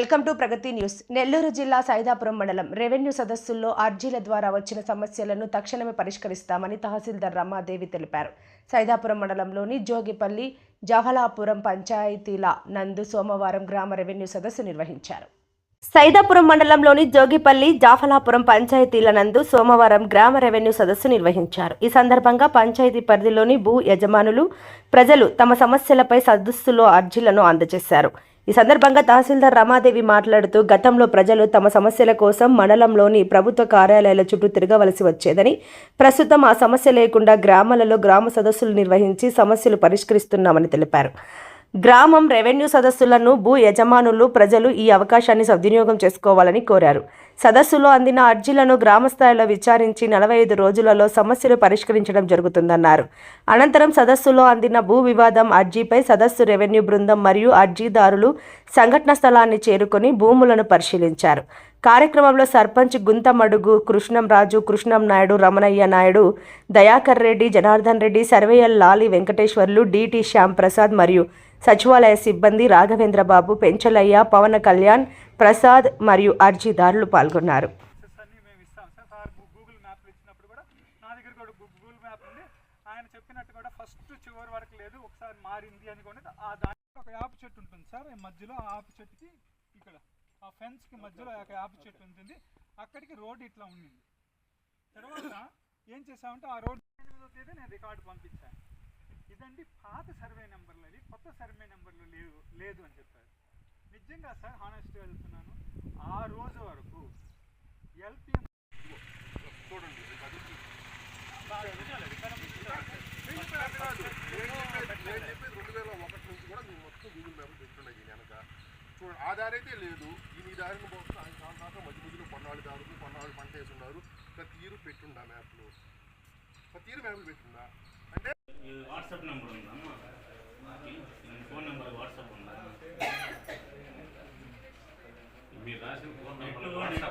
Welcome to Pragathi news. Nellore జిల్లా సైదాపురం మండలం revenue సదస్సుల్లో అర్జీల ద్వారా వచ్చిన సమస్యలను తక్షణమే పరిష్కరిస్తామని తహసీల్దార్ రమాదేవి తెలిపారు. సైదాపురం మండలంలోని జోగిపల్లి జహలాపురం పంచాయతీల నందు సోమవారం గ్రామ రెవెన్యూ సదస్సు నిర్వహించారు. సైదాపురం మండలంలోని జోగిపల్లి జాఫలాపురం పంచాయతీల నందు సోమవారం గ్రామ రెవెన్యూ సదస్సు నిర్వహించారు. ఈ సందర్భంగా పంచాయతీ పరిధిలోని భూ యజమానులు ప్రజలు తమ సమస్యలపై సదస్సులో అర్జీలను అందజేశారు. ఈ సందర్భంగా తహసీల్దార్ రమాదేవి మాట్లాడుతూ గతంలో ప్రజలు తమ సమస్యల కోసం మండలంలోని ప్రభుత్వ కార్యాలయాల చుట్టూ తిరగవలసి వచ్చేదని ప్రస్తుతం ఆ సమస్య లేకుండా గ్రామాలలో గ్రామ సదస్సులు నిర్వహించి సమస్యలు పరిష్కరిస్తున్నామని తెలిపారు. గ్రామం రెవెన్యూ సదస్సులను భూ యజమానులు ప్రజలు ఈ అవకాశాన్ని సద్వినియోగం చేసుకోవాలని కోరారు. సదస్సులో అందిన అర్జీలను గ్రామ స్థాయిలో విచారించి నలభై ఐదు రోజులలో సమస్యలు పరిష్కరించడం జరుగుతుందన్నారు. అనంతరం సదస్సులో అందిన భూ వివాదం అర్జీపై సదస్సు రెవెన్యూ బృందం మరియు అర్జీదారులు సంఘటన స్థలాన్ని చేరుకొని భూములను పరిశీలించారు. కార్యక్రమంలో సర్పంచ్ గుంతమడుగు కృష్ణం రాజు కృష్ణం నాయుడు రమణయ్య నాయుడు దయాకర్ రెడ్డి జనార్దన్ రెడ్డి సర్వేయల్ లాలి వెంకటేశ్వర్లు డిటి శ్యామ్ ప్రసాద్ మరియు సచివాలయ సిబ్బంది రాఘవేంద్రబాబు పెంచలయ్య పవన కళ్యాణ్ ప్రసాద్ మరియు అర్జీదారులు పాల్గొన్నారు. ఒకసారి మారింది అని కూడా ఆ ఒక యాప్ చెట్టు ఉంటుంది సార్ మధ్యలో ఆ యాప్ చెట్టుకి ఇక్కడ. ఆ ఫెన్స్కి మధ్యలో ఒక యాప్ చెట్టు ఉంటుంది. అక్కడికి రోడ్ ఇట్లా ఉండింది. తర్వాత ఏం చేసామంటే ఆ రోడ్ ఎనిమిదో తేదీ నేను రికార్డు పంపించాను ఇదండి పాత సర్వే నెంబర్లు అవి. కొత్త సర్వే నెంబర్లు లేవు లేదు అని చెప్పారు. నిజంగా సార్ హానెస్ట్గా వెళ్తున్నాను ఆ రోజు వరకు ఎల్పిఎం చూడండి అది. నేను రెండు వేల ఒకటి నుంచి కూడా మేము మొత్తం గూగుల్ మ్యాప్ పెట్టున్నాయి వెనక. చూడండి ఆ దారి అయితే లేదు. ఈ నీ దారిని పోతే ఆయన దాకా మధ్య మధ్యలో కొన్నాళ్ళు దారులు కొన్నాళ్ళు పంట వేసి ఉన్నారు ప్రతి ఇయర్ పెట్టుండా మ్యాప్లు ప్రతి ఇయర్ మ్యాప్లు పెట్టుండా అంటే వాట్సాప్ నెంబర్ ఉందమ్మా ఫోన్ నెంబర్ వాట్సాప్ ఉందా? మీరు రాసిన ఫోన్ నెంబర్